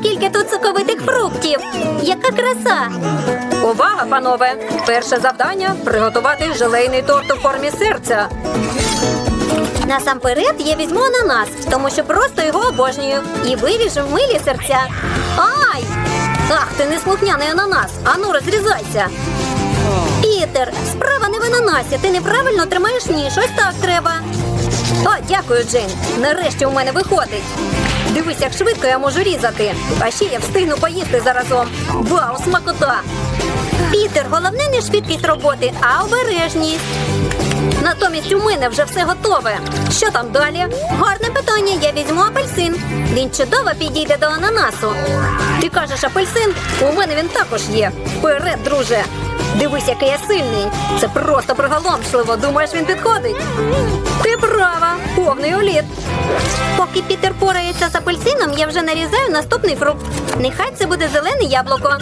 скільки тут соковитих фруктів! Яка краса! Увага, панове! Перше завдання приготувати желейний торт у формі серця. Насамперед я візьму ананас, тому що просто його обожнюю. І виріжу в милі серця. Ай! Ах, ти неслухняний ананас! Ану, розрізайся! Пітер, справа не в ананасі. Ти неправильно тримаєш ніж. Ось так треба. О, дякую, Джейн. Нарешті у мене виходить. Дивись, як швидко я можу різати. А ще я встигну поїсти заразом. Вау, смакота! Пітер, головне не швидкість роботи, а обережність. Натомість у мене вже все готове. Що там далі? Гарне питання. Я візьму апельсин. Він чудово підійде до ананасу. Ти кажеш апельсин? У мене він також є. Вперед, друже. Дивись, який я сильний. Це просто приголомшливо. Думаєш, він підходить? Ти права, повний уліт. Поки Пітер порається з апельсином, я вже нарізаю наступний фрукт. Нехай це буде зелене яблуко.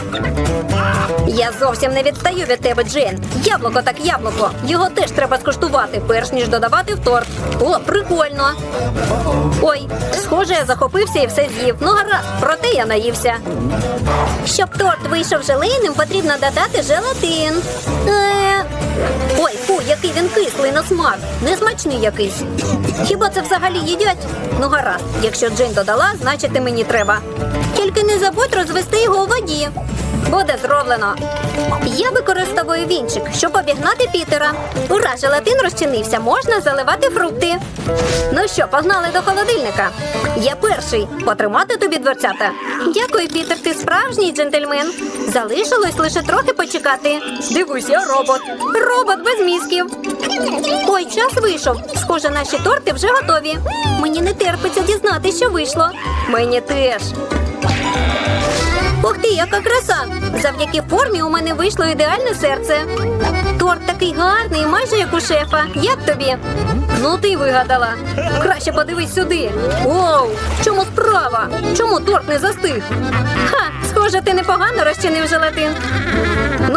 Я зовсім не відстаю від тебе, Джейн. Яблуко так яблуко. Його теж треба скуштувати, перш ніж додавати в торт. О, прикольно. Ой, схоже, я захопився і все з'їв. Ну гаразд, проте я наївся. Щоб торт вийшов желейним, потрібно додати желатин. Е, Ой, який він кислий на смак. Несмачний якийсь. Хіба це взагалі їдять? Ну гаразд, якщо Джин додала, значить і мені треба. тільки не забудь розвести його у воді. Буде зроблено. Я використовую вінчик, щоб обігнати Пітера. Ура, желатин розчинився, можна заливати фрукти. Ну що, погнали до холодильника. Я перший. Потримати тобі дверцята. Дякую, Пітер, ти справжній джентльмен. Залишилось лише трохи почекати. Дивись, я робот. Робот без мізків. Ой, час вийшов. Схоже, наші торти вже готові. Мені не терпиться дізнатися, що вийшло. Мені теж. Ух ти, яка краса! Завдяки формі у мене вийшло ідеальне серце. Торт такий гарний, майже як у шефа. Як тобі? Ну ти вигадала. Краще подивись сюди. Оу, в чому справа? Чому торт не застиг? Ха, схоже, ти непогано розчинив желатин.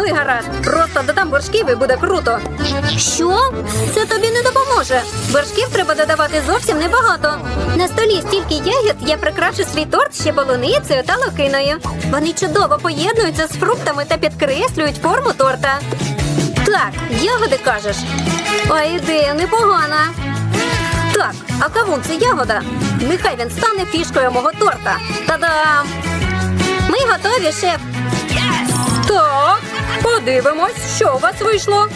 Ну гаразд. Просто додам борщків і буде круто. Що? Це тобі не допоможе. Вершків треба додавати зовсім небагато. На столі стільки ягід я прикрашу свій торт ще полуницею та лохиною. Вони чудово поєднуються з фруктами та підкреслюють форму торта. Так, ягоди кажеш. А ідея непогана. Так, а кавун це ягода. Нехай він стане фішкою мого торта. Та-дам! Ми готові, шеф. Подивимось, що у вас вийшло.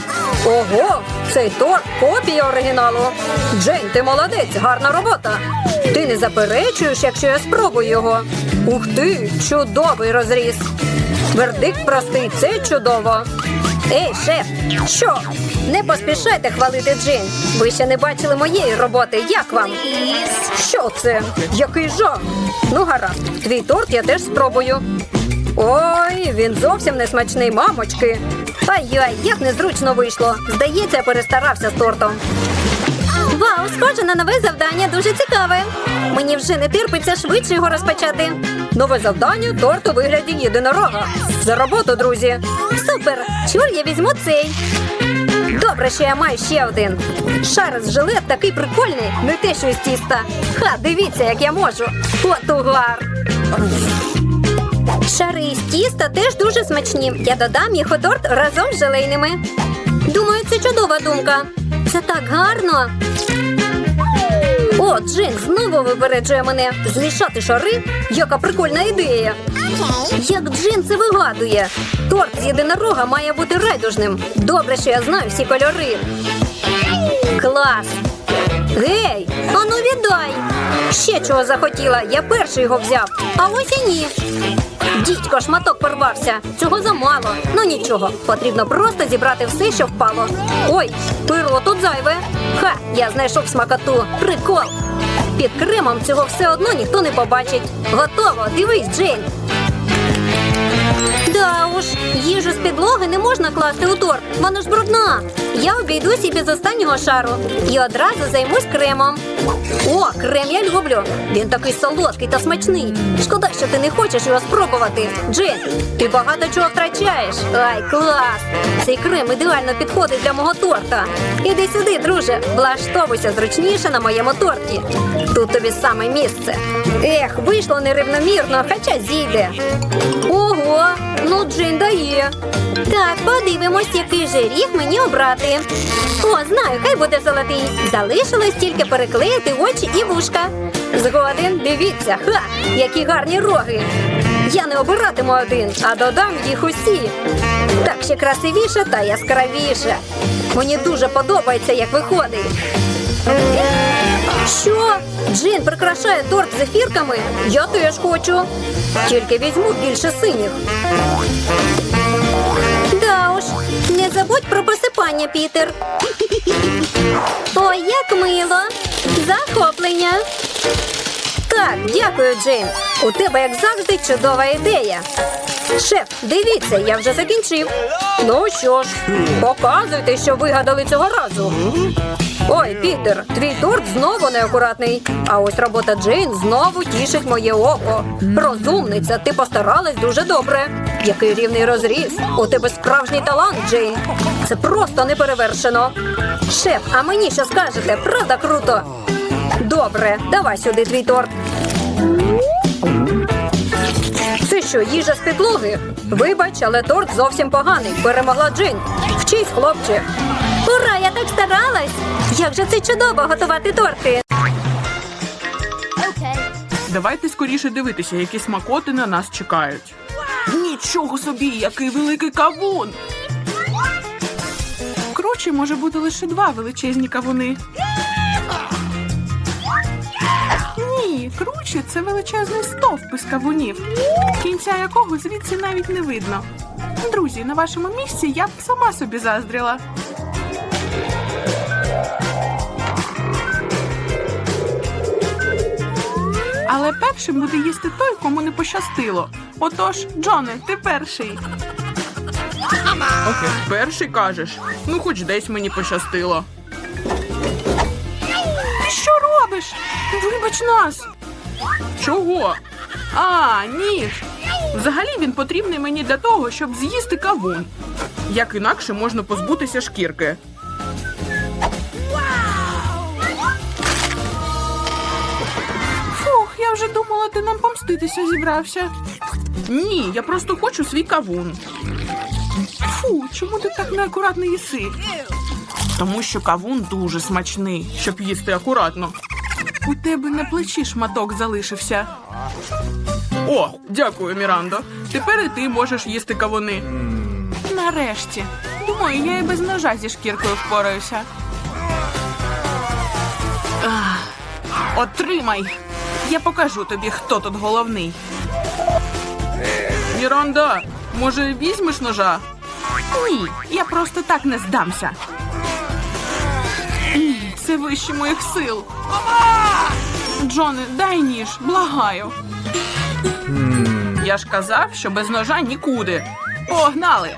Ого, цей торт копія оригіналу. Джейн, ти молодець, гарна робота. Ти не заперечуєш, якщо я спробую його. Ух ти, чудовий розріз. Вердикт простий, це чудово. Ей, шеф, що? Не поспішайте хвалити Джейн. Ви ще не бачили моєї роботи. Як вам? Що це? Який жах? Ну, гаразд, твій торт я теж спробую. Ой, він зовсім не смачний, мамочки. Ай-яй, як незручно вийшло. Здається, я перестарався з тортом. Вау, схоже на нове завдання, дуже цікаве. Мені вже не терпиться швидше його розпочати. Нове завдання торт у вигляді єдинорога. За роботу, друзі. Супер! Чур, я візьму цей. Добре, що я маю ще один. Шар з жилет такий прикольний, не те, що із тіста. Ха, дивіться, як я можу. От угар. Шари із тіста теж дуже смачні. Я додам їх у торт разом з желейними. Думаю, це чудова думка. Це так гарно. О, Джин знову випереджує мене. Змішати шари? Яка прикольна ідея. Як Джин це вигадує? Торт з єдинорога має бути райдужним. Добре, що я знаю всі кольори. Клас! Гей, ану віддай! Ще чого захотіла, я перший його взяв. А ось і ні. Дідько, шматок порвався. Цього замало. Ну нічого, потрібно просто зібрати все, що впало. Ой, пирло тут зайве. Ха, я знайшов смакоту. Прикол. Під кремом цього все одно ніхто не побачить. Готово, дивись, Джейн. Да уж, їжу з підлоги не можна класти у торт. Вона ж брудна. Я обійдусь і без останнього шару. І одразу займусь кремом. О, крем я люблю. Він такий солодкий та смачний. Шкода, що ти не хочеш його спробувати. Джин, ти багато чого втрачаєш. Ай, клас! Цей крем ідеально підходить для мого торта. Іди сюди, друже, влаштовуйся зручніше на моєму торті. Тут тобі саме місце. Ех, вийшло нерівномірно, хоча зійде. Ого, ну Джин дає. Так, подивимось, який же ріг мені обрати. О, знаю, хай буде золотий. Залишилось тільки переклеїти очі і вушка. Згоден, дивіться, ха, які гарні роги. Я не обиратиму один, а додам їх усі. Так ще красивіше та яскравіше. Мені дуже подобається, як виходить. Що? Джин прикрашає торт зефірками? Я теж хочу. Тільки візьму більше синіх. Да уж, не забудь про посипання, Пітер. Ой, як мило. Захоплення. Так, дякую, Джейн. У тебе, як завжди, чудова ідея. Шеф, дивіться, я вже закінчив. Ну що ж, показуйте, що вигадали цього разу. Ой, Пітер, твій торт знову неакуратний. А ось робота Джейн знову тішить моє око. Розумниця, ти постаралась дуже добре. Який рівний розріз. У тебе справжній талант, Джейн. Це просто неперевершено. Шеф, а мені що скажете? Правда круто? Добре, давай сюди твій торт. Це що, їжа з підлоги? Вибач, але торт зовсім поганий. Перемогла Джин. Вчись, хлопче. Ура, я так старалась! Як же це чудово готувати торти! Давайте скоріше дивитися, які смакоти на нас чекають. Нічого собі, який великий кавун! Коротше, може бути лише два величезні кавуни. Круче це величезний стовп із кавунів, кінця якого звідси навіть не видно. Друзі, на вашому місці я б сама собі заздрила. Але першим буде їсти той, кому не пощастило. Отож, Джоне, ти перший. Окей, перший кажеш. Ну, хоч десь мені пощастило. Ти що робиш? Вибач нас. Чого? А, ніж. Взагалі він потрібний мені для того, щоб з'їсти кавун. Як інакше можна позбутися шкірки. Фух, я вже думала, ти нам помститися зібрався. Ні, я просто хочу свій кавун. Фу, чому ти так неакуратно їси? Тому що кавун дуже смачний, щоб їсти акуратно. У тебе на плечі шматок залишився. О, дякую, Мірандо. Тепер і ти можеш їсти кавуни. Нарешті. Думаю, я і без ножа зі шкіркою впораюся. Отримай! Я покажу тобі, хто тут головний. Міранда, може, візьмеш ножа? Ні, я просто так не здамся. Це вище моїх сил. Джоне, дай ніж, благаю. Я ж казав, що без ножа нікуди. Погнали!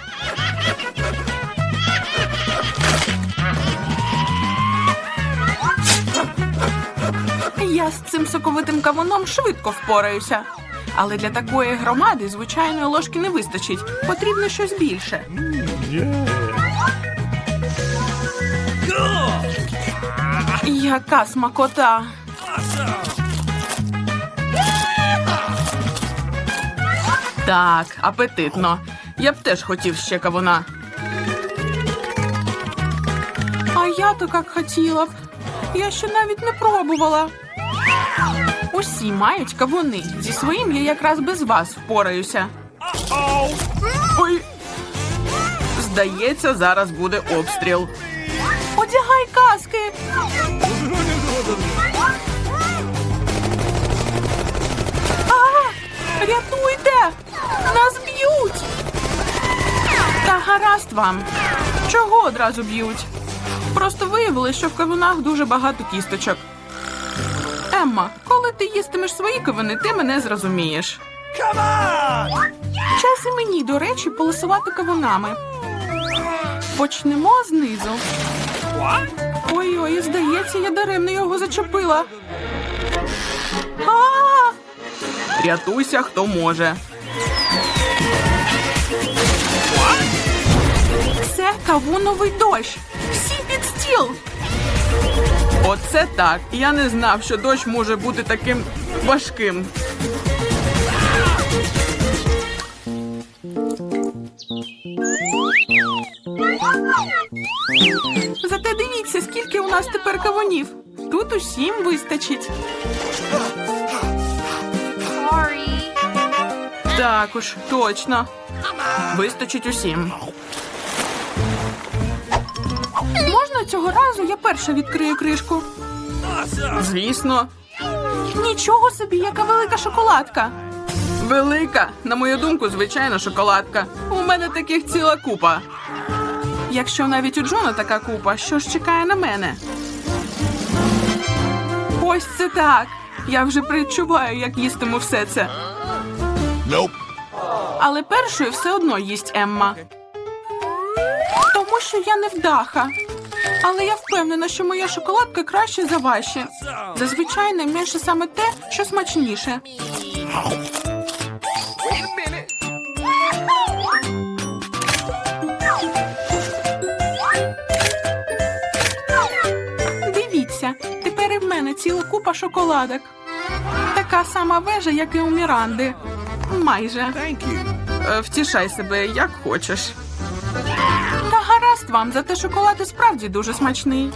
Я з цим соковитим кавуном швидко впораюся. Але для такої громади звичайної ложки не вистачить. Потрібно щось більше. Яка смакота! Так, апетитно. Я б теж хотів ще кавуна. А я то як хотіла б. Я ще навіть не пробувала. Усі мають кавуни. Зі своїм я якраз без вас впораюся. Ой. Здається, зараз буде обстріл. Одягай каски. Гаразд вам. Чого одразу б'ють? Просто виявили, що в кавунах дуже багато кісточок. Емма, коли ти їстимеш свої кавуни, ти мене зрозумієш. Час і мені, до речі, полосувати кавунами. Почнемо знизу. Ой-ой, здається, я даремно його зачепила. А! Рятуйся, хто може. Кавуновий дощ. Всі під стіл. Оце так. Я не знав, що дощ може бути таким важким. Зате дивіться, скільки у нас тепер кавунів. Тут усім вистачить. Так уж, точно. Вистачить усім. Цього разу я перша відкрию кришку? Звісно. Нічого собі, яка велика шоколадка. Велика, на мою думку, звичайна шоколадка. У мене таких ціла купа. Якщо навіть у Джона така купа, що ж чекає на мене? Ось це так. Я вже предчуваю, як їстиму все це. Nope. Але першою все одно їсть Емма. Тому що я не вдаха. Але я впевнена, що моя шоколадка краще за ваші. Зазвичай найменше саме те, що смачніше. Дивіться, тепер і в мене ціла купа шоколадок. Така сама вежа, як і у Міранди. Майже. Е, Втішай себе як хочеш. Гаразд вам, зате шоколад і справді дуже смачний.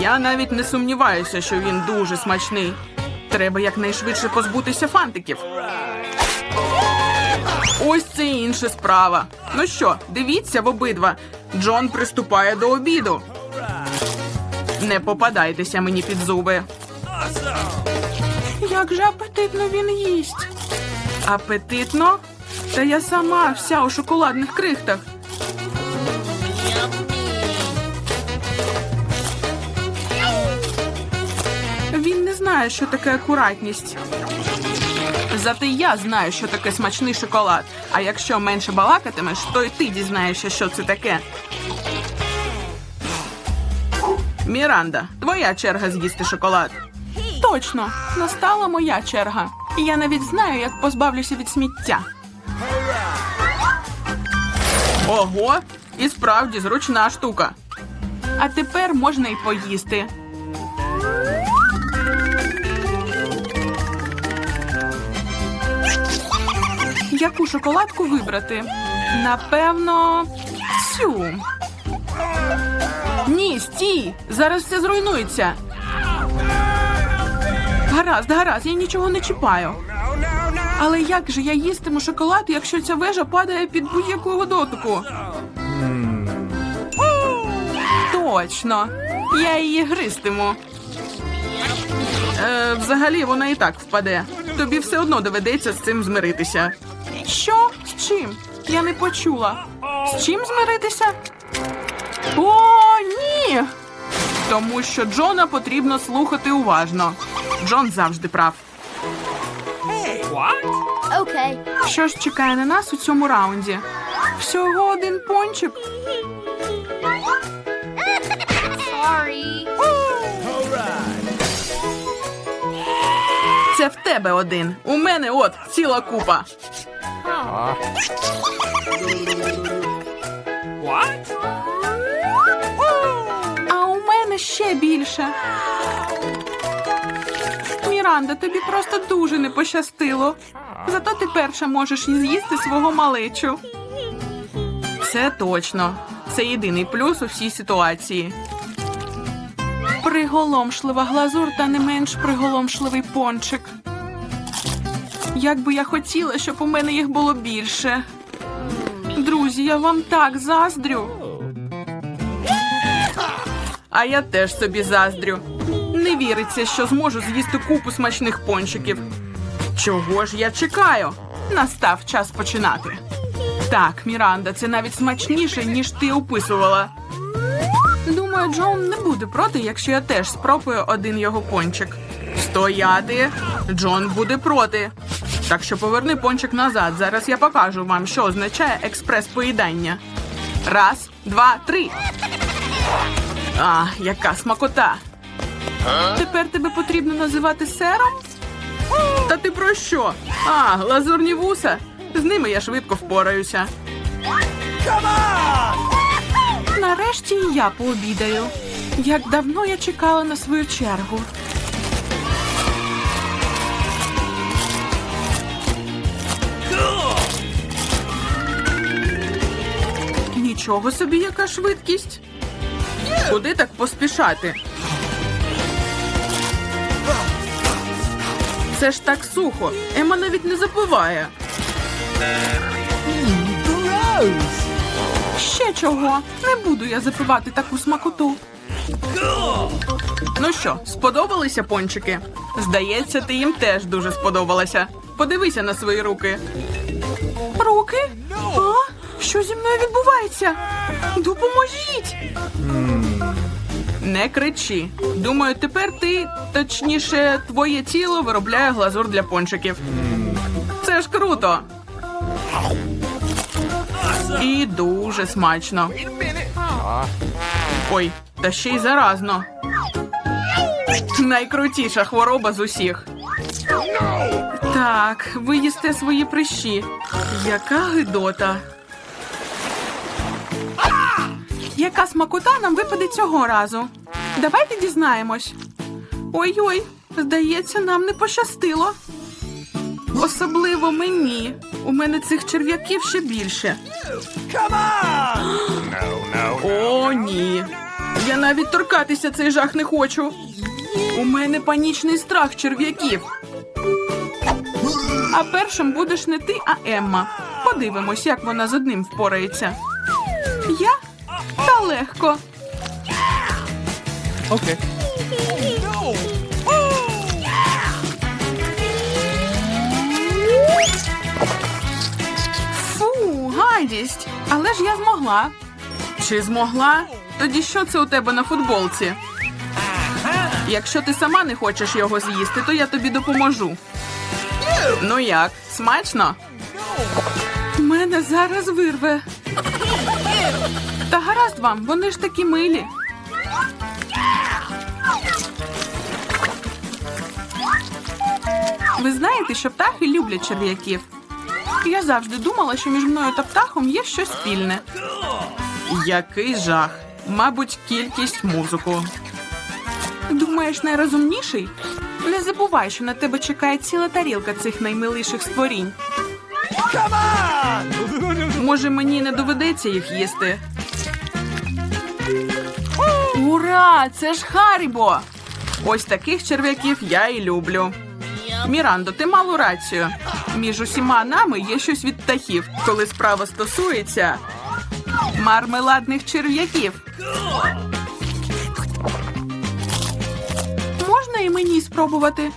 Я навіть не сумніваюся, що він дуже смачний. Треба якнайшвидше позбутися фантиків. Ось це інша справа. Ну що, дивіться в обидва. Джон приступає до обіду. Не попадайтеся мені під зуби. Як же апетитно він їсть. Апетитно? Та я сама вся у шоколадних крихтах. Знає, що таке акуратність. Зате я знаю, що таке смачний шоколад. А якщо менше балакатимеш, то й ти дізнаєшся, що це таке. Міранда, твоя черга з'їсти шоколад. Точно, настала моя черга. І я навіть знаю, як позбавлюся від сміття. Ого, і справді зручна штука. А тепер можна й поїсти. Яку шоколадку вибрати? Напевно, цю. Ні, стій! Зараз все зруйнується. Гаразд, гаразд, я нічого не чіпаю. Але як же я їстиму шоколад, якщо ця вежа падає під будь-якого дотику? Точно. Я її гристиму. Е, взагалі вона і так впаде. Тобі все одно доведеться з цим змиритися. Що? З чим? Я не почула. З чим змиритися? О, ні! Тому що Джона потрібно слухати уважно. Джон завжди прав. Okay. Що ж чекає на нас у цьому раунді? Всього один пончик. Sorry. Це в тебе один. У мене от ціла купа. А у мене ще більше. Міранда, тобі просто дуже не пощастило. Зато ти перша можеш з'їсти свого малечу. Це точно. Це єдиний плюс у всій ситуації. Приголомшлива глазур та не менш приголомшливий пончик. Як би я хотіла, щоб у мене їх було більше. Друзі, я вам так заздрю. А я теж собі заздрю. Не віриться, що зможу з'їсти купу смачних пончиків. Чого ж я чекаю? Настав час починати. Так, Міранда, це навіть смачніше, ніж ти описувала. Думаю, Джон не буде проти, якщо я теж спробую один його пончик. Стояти. Джон буде проти. Так що поверни пончик назад. Зараз я покажу вам, що означає експрес-поїдання. Раз, два, три. А, яка смакота. Тепер тебе потрібно називати сером? Та ти про що? А, лазурні вуса. З ними я швидко впораюся. Нарешті я пообідаю. Як давно я чекала на свою чергу. Нічого собі, яка швидкість. Куди так поспішати? Це ж так сухо. Ема навіть не запиває. Ще чого? Не буду я запивати таку смакоту. Ну що, сподобалися пончики? Здається, ти їм теж дуже сподобалася. Подивися на свої руки. Руки? Що зі мною відбувається? Допоможіть! Не кричи. Думаю, тепер ти, точніше, твоє тіло виробляє глазур для пончиків. Це ж круто. І дуже смачно. Ой, та ще й заразно. Найкрутіша хвороба з усіх. Так, ви їсте свої прищі. Яка гидота. Яка смакота нам випаде цього разу? Давайте дізнаємось. Ой-ой, здається, нам не пощастило. Особливо мені. У мене цих черв'яків ще більше. О, ні. Я навіть торкатися цей жах не хочу. У мене панічний страх черв'яків. А першим будеш не ти, а Емма. Подивимось, як вона з одним впорається. Я? Та легко. Okay. Фу, гадість. Але ж я змогла. Чи змогла? Тоді що це у тебе на футболці? Якщо ти сама не хочеш його з'їсти, то я тобі допоможу. Ну як, смачно? Мене зараз вирве. Та гаразд вам, вони ж такі милі. Ви знаєте, що птахи люблять черв'яків. Я завжди думала, що між мною та птахом є щось спільне. Який жах. Мабуть, кількість музику. Думаєш, найрозумніший? Не забувай, що на тебе чекає ціла тарілка цих наймиліших створінь. Може, мені не доведеться їх їсти. Ура! Це ж Харібо! Ось таких черв'яків я і люблю. Мірандо, ти мало рацію. Між усіма нами є щось від птахів, коли справа стосується мармеладних черв'яків. Можна і мені спробувати?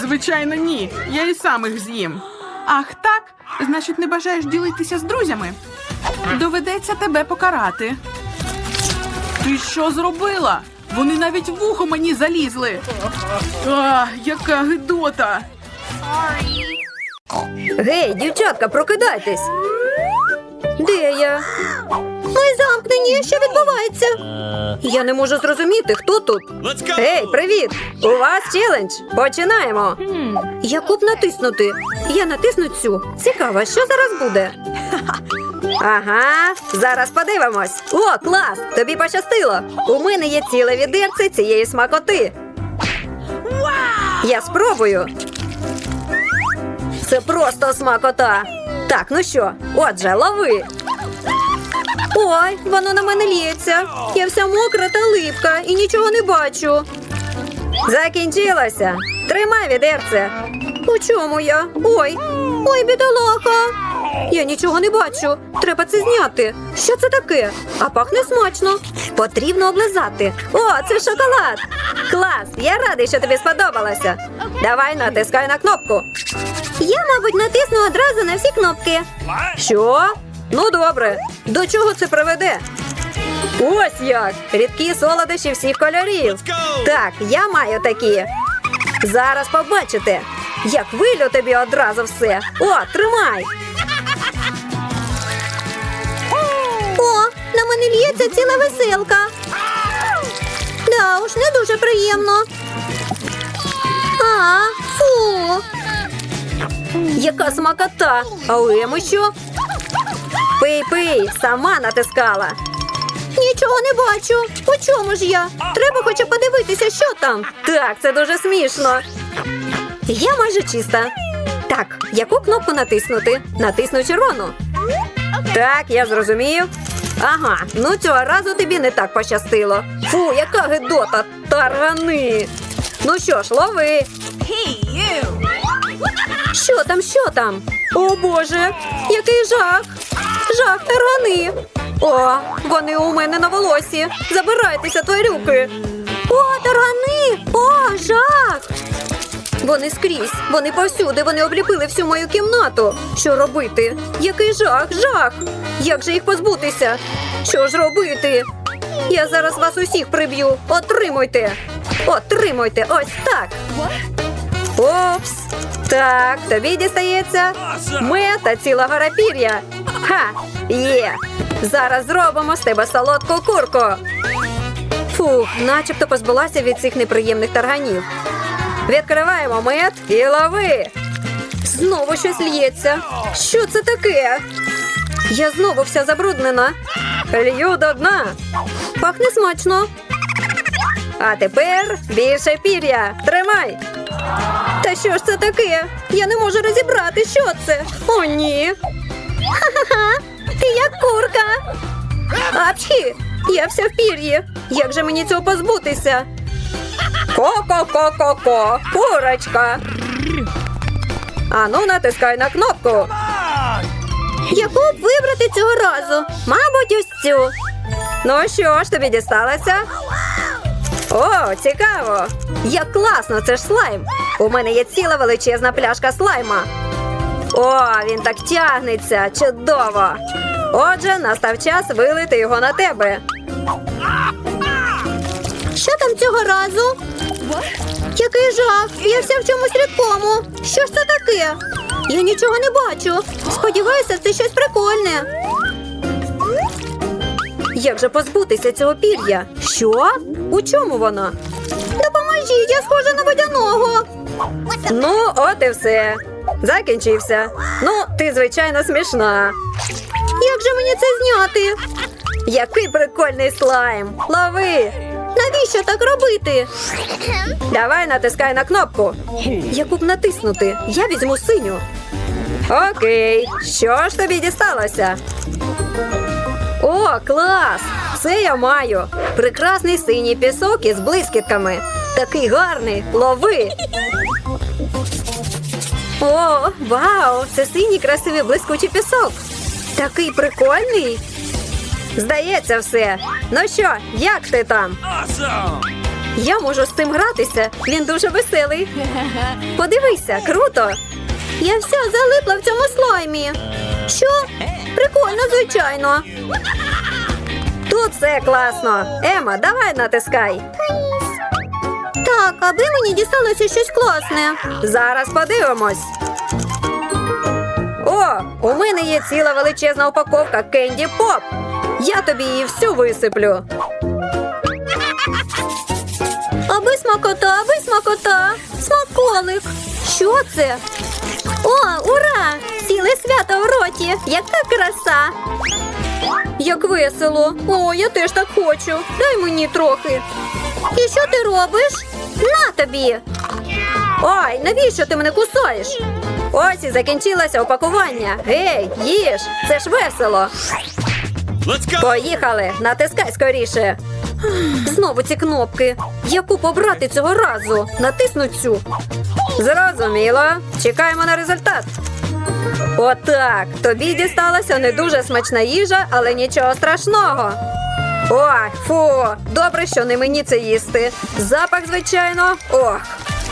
Звичайно, ні. Я і сам їх з'їм. Ах, так? Значить, не бажаєш ділитися з друзями? Доведеться тебе покарати. Ти що зробила? Вони навіть в вухо мені залізли. А, яка гидота! Гей, дівчатка, прокидайтесь. Де я? Ми замкнені. Що відбувається? Я не можу зрозуміти, хто тут. Гей, привіт! У вас челендж. Починаємо. Яку б натиснути? Я натисну цю. Цікаво, що зараз буде. Ага, зараз подивимось. О, клас! Тобі пощастило. У мене є ціле відерце цієї смакоти. Я спробую. Це просто смакота. Так, ну що, отже, лови. Ой, воно на мене лється. Я вся мокра та липка і нічого не бачу. Закінчилося. Тримай відерце. У чому я? Ой, ой, бідолаха. Я нічого не бачу. Треба це зняти. Що це таке? А пахне смачно. Потрібно облизати. О, це шоколад. Клас! Я радий, що тобі сподобалося. Давай натискай на кнопку. Я, мабуть, натисну одразу на всі кнопки. Що? Ну добре. До чого це приведе? Ось як! Рідкі солодощі всіх кольорів. Так, я маю такі. Зараз побачите. Як вилю тобі одразу все. О, тримай! Мене лється ціла веселка. Да уж, не дуже приємно. А, фу. Яка смакота! А у Еми що? Пий, пий, сама натискала. Нічого не бачу. У чому ж я? Треба хоча подивитися, що там. Так, це дуже смішно. Я майже чиста. Так, яку кнопку натиснути? Натисну червону. Так, я зрозумів. Ага, ну цього разу тобі не так пощастило. Фу, яка гидота, таргани. Ну що ж, лови. Що там, що там? О Боже, який жах! Жах, таргани. О, вони у мене на волосі. Забирайтеся, тварюки. О, таргани! О, жах! Вони скрізь, вони повсюди, вони обліпили всю мою кімнату. Що робити? Який жах, жах! Як же їх позбутися? Що ж робити? Я зараз вас усіх приб'ю. Отримуйте! Отримуйте! Ось так! Опс! Так, тобі дістається мета ціла гора пір'я. Ха! Є! Зараз зробимо з тебе солодку курку. Фух, начебто позбулася від цих неприємних тарганів. Відкриваємо мед і лови. Знову щось лється. Що це таке? Я знову вся забруднена. Лью до дна. Пахне смачно. А тепер більше пір'я. Тримай. Та що ж це таке? Я не можу розібрати, що це. О, ні. Ха-ха-ха! Ти як курка. Апчхі! Я вся в пір'ї. Як же мені цього позбутися? Ко-ко-ко-ко-ко! Курочка! Ану, натискай на кнопку. Яку б вибрати цього разу? Мабуть, ось цю. Ну що ж тобі дісталося? О, цікаво! Як класно, це ж слайм! У мене є ціла величезна пляшка слайма. О, він так тягнеться! Чудово! Отже, настав час вилити його на тебе. Що там цього разу? Який жах! Я вся в чомусь рідкому. Що ж це таке? Я нічого не бачу. Сподіваюся, це щось прикольне. Як же позбутися цього пір'я? Що? У чому воно? Допоможіть, я схожа на водяного. Ну, от і все. Закінчився. Ну, ти, звичайно, смішна. Як же мені це зняти? Який прикольний слайм! Лови! Навіщо так робити? Давай натискай на кнопку. Яку б натиснути? Я візьму синю. Окей, що ж тобі дісталося? О, клас! Це я маю. Прекрасний синій пісок із блискітками. Такий гарний. Лови. О, вау! Це синій красивий блискучий пісок. Такий прикольний. Здається, все. Ну що, як ти там? Я можу з цим гратися. Він дуже веселий. Подивися, круто. Я вся залипла в цьому слаймі. Що? Прикольно, звичайно. Тут все класно. Ема, давай натискай. Так, аби мені дісталося щось класне. Зараз подивимось. О, у мене є ціла величезна упаковка Кенді Поп. Я тобі її всю висиплю. Аби смакота, аби смакота. Смаколик. Що це? О, ура! Ціле свято в роті. Яка краса! Як весело. О, я теж так хочу. Дай мені трохи. І що ти робиш? На тобі! Ой, навіщо ти мене кусаєш? Ось і закінчилося упакування. Гей, їж, це ж весело. Поїхали, натискай скоріше. Знову ці кнопки. Яку побрати цього разу? Натисну цю. Зрозуміло. Чекаємо на результат. Отак. Тобі дісталася не дуже смачна їжа, але нічого страшного. Ой, фу, добре, що не мені це їсти. Запах, звичайно. Ох,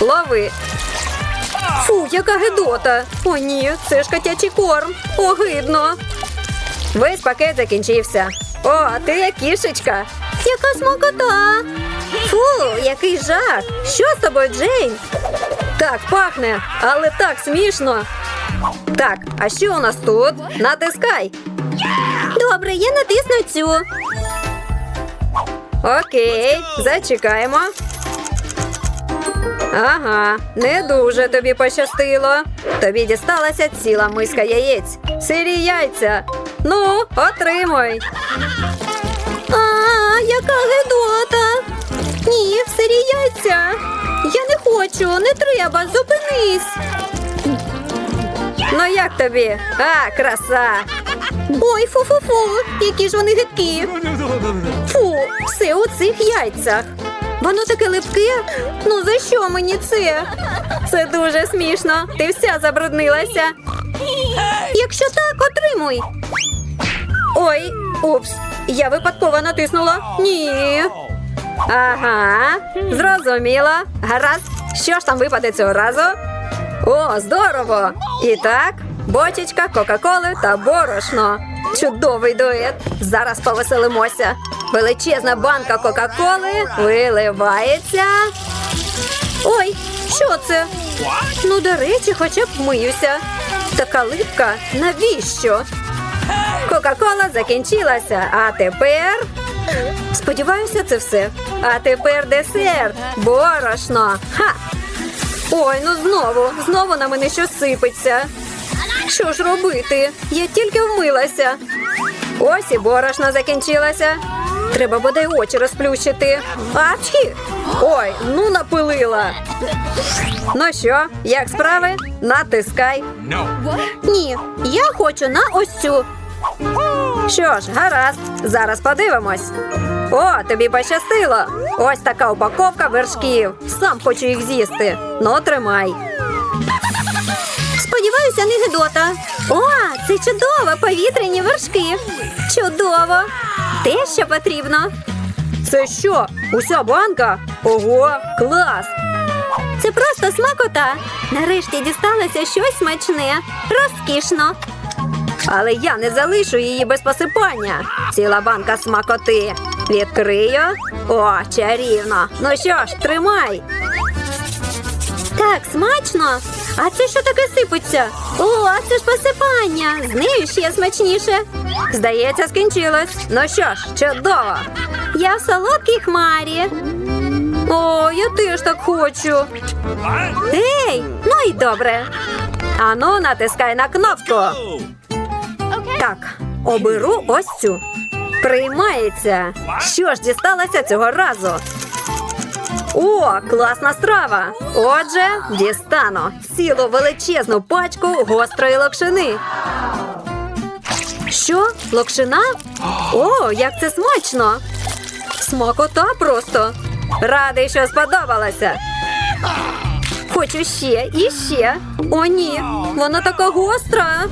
лови. Фу, яка гидота. О, ні, це ж котячий корм. Огидно. Весь пакет закінчився. О, а ти як кішечка. Яка смакота! Фу, який жах! Що з тобою, Джейн? Так пахне, але так смішно. Так, а що у нас тут? Натискай. Добре, я натисну цю. Окей, зачекаємо. Ага, не дуже тобі пощастило. Тобі дісталася ціла миска яєць. Сирі яйця. Ну, отримуй. А, яка гидота. Ні, сирі яйця. Я не хочу, не треба, зупинись. Ну як тобі? А, краса. Ой, фу-фу-фу, які ж вони гидкі. Фу, все у цих яйцях. Воно таке липке. Ну за що мені це? Це дуже смішно. Ти вся забруднилася. Якщо так, отримуй. Ой, упс, я випадково натиснула. Ні. Ага, зрозуміла. Гаразд, що ж там випаде цього разу? О, здорово! І так, бочечка, Кока-Коли та борошно. Чудовий дует. Зараз повеселимося. Величезна банка Кока-Коли виливається. Ой, що це? Ну, до речі, хоча б миюся. Така липка, навіщо? Кока-кола закінчилася. А тепер. Сподіваюся, це все. А тепер десерт. Борошно. Ха! Ой, ну знову, знову на мене щось сипеться. Що ж робити? Я тільки вмилася. Ось і борошно закінчилося. Треба бодай очі розплющити. Апчхі! Ой, ну напилила. Ну що, як справи? Натискай. No. Ні, я хочу на ось цю. Що ж, гаразд, зараз подивимось. О, тобі пощастило. Ось така упаковка вершків. Сам хочу їх з'їсти. Ну, тримай. Сподіваюся, не гидота. О, це чудово, повітряні вершки. Чудово. Те, що потрібно. Це що? Уся банка? Ого, клас! Це просто смакота. Нарешті дісталося щось смачне, розкішно. Але я не залишу її без посипання. Ціла банка смакоти. Відкрию. О, чарівно. Ну що ж, тримай. Так, смачно. А це що таке сипеться? О, це ж посипання. З нею ще смачніше. Здається, скінчилось. Ну що ж, чудово. Я в солодкій хмарі. О, я теж так хочу. Ей, Ну і добре. Ану, натискай на кнопку. Так, оберу ось цю. Приймається. Що ж дісталося цього разу? О, класна страва! Отже, дістану цілу величезну пачку гострої локшини. Що? Локшина? О, як це смачно! Смакота просто. Радий, що сподобалося. Хочу ще і ще. О, ні, вона така гостра.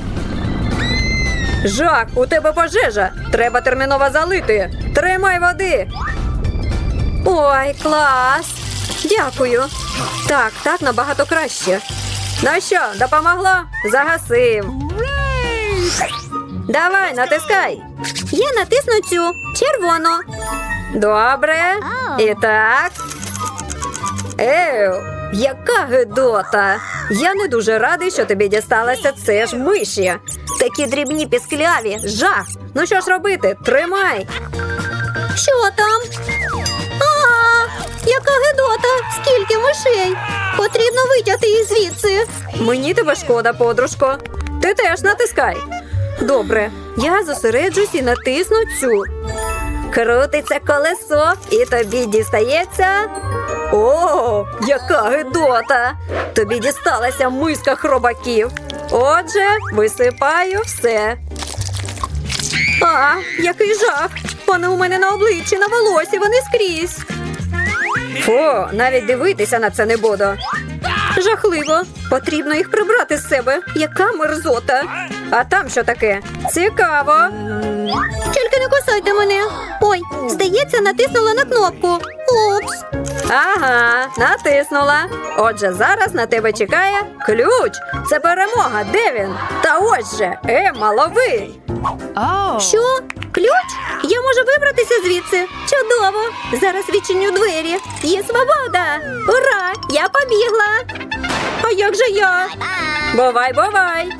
Жак, у тебе пожежа. Треба терміново залити. Тримай води. Ой, клас. Дякую. Так, так набагато краще. Ну що, допомогло? Загасив. Давай, натискай. я натисну цю червону. Добре. І так. Еу, яка гидота. Я не дуже радий, що тобі дісталося це ж миші. Такі дрібні піскляві. Жах. Ну що ж робити? Тримай. Що там? А, яка гидота! Скільки мишей! Потрібно витягти їх звідси. Мені тебе шкода, подружко. Ти теж натискай. Добре, я зосереджусь і натисну цю. Крутиться колесо, і тобі дістається. О, яка гидота! Тобі дісталася миска хробаків. Отже, висипаю все. А, який жах! Вони у мене на обличчі, на волосі, вони скрізь. Фу, навіть дивитися на це не буду. Жахливо. Потрібно їх прибрати з себе. Яка мерзота. А там що таке? Цікаво. Тільки не кусайте мене. Ой, здається, натиснула на кнопку. Упс. Ага, натиснула. Отже, зараз на тебе чекає ключ. Це перемога. Де він? Та ось же, Емма, лови. Що? Ключ? Я можу вибратися звідси. Чудово! Зараз відчиню двері. Є свобода! Ура! Я побігла! А як же я? Бувай, бувай.